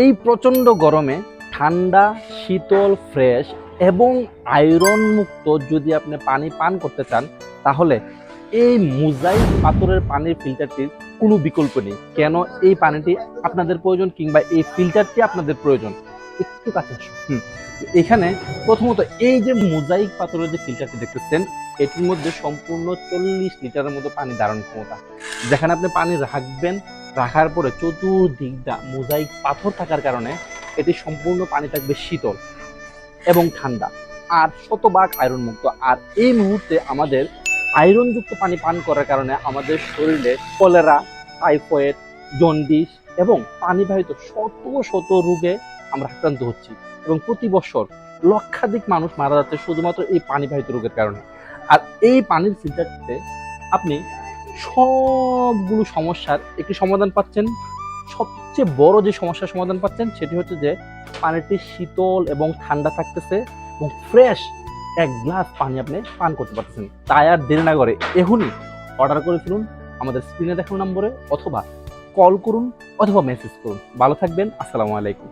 এই প্রচণ্ড গরমে ঠান্ডা, শীতল ফ্রেশ এবং আয়রন মুক্ত যদি আপনি পানি পান করতে চান, তাহলে এই মুজাইক পাথরের পানির ফিল্টারটির কোনো বিকল্প নেই। কেন? এই পানিটি আপনাদের প্রয়োজন কিংবা এই ফিল্টারটি আপনাদের প্রয়োজন। একটু কাছে। এখানে প্রথমত এই যে মোজাইক পাথরের যে ফিল্টারটি দেখতেছেন, এটির মধ্যে সম্পূর্ণ চল্লিশ লিটারের মতো পানি ধারণ ক্ষমতা। যেখানে আপনি পানি রাখবেন রাখার পরে চতুর্দিকটা মোজাইক পাথর থাকার কারণে এটি সম্পূর্ণ পানি থাকবে শীতল এবং ঠান্ডা আর শতভাগ আয়রন মুক্ত আর এই মুহূর্তে আমাদের আয়রনযুক্ত পানি পান করার কারণে আমাদের শরীরে কলেরা, টাইফয়েড, জন্ডিস এবং পানিবাহিত শত শত রোগে আমরা আক্রান্ত হচ্ছি এবং প্রতি বছর লক্ষাধিক মানুষ মারা যাচ্ছে শুধুমাত্র এই পানিবাহিত রোগের কারণে। আর এই পানির ফিল্টারটিতে আপনি সবগুলো সমস্যার একটি সমাধান পাচ্ছেন। সবচেয়ে বড় যে সমস্যার সমাধান পাচ্ছেন সেটি হচ্ছে যে পানিটি শীতল এবং ঠান্ডা থাকতেছে এবং ফ্রেশ এক গ্লাস পানি আপনি পান করতে পারতেছেন। তাই আর দেরি না করে এখনই অর্ডার করে ফেলুন আমাদের স্ক্রিনে দেখানো নম্বরে অথবা কল করুন অথবা মেসেজ করুন। ভালো থাকবেন, আসসালামু আলাইকুম।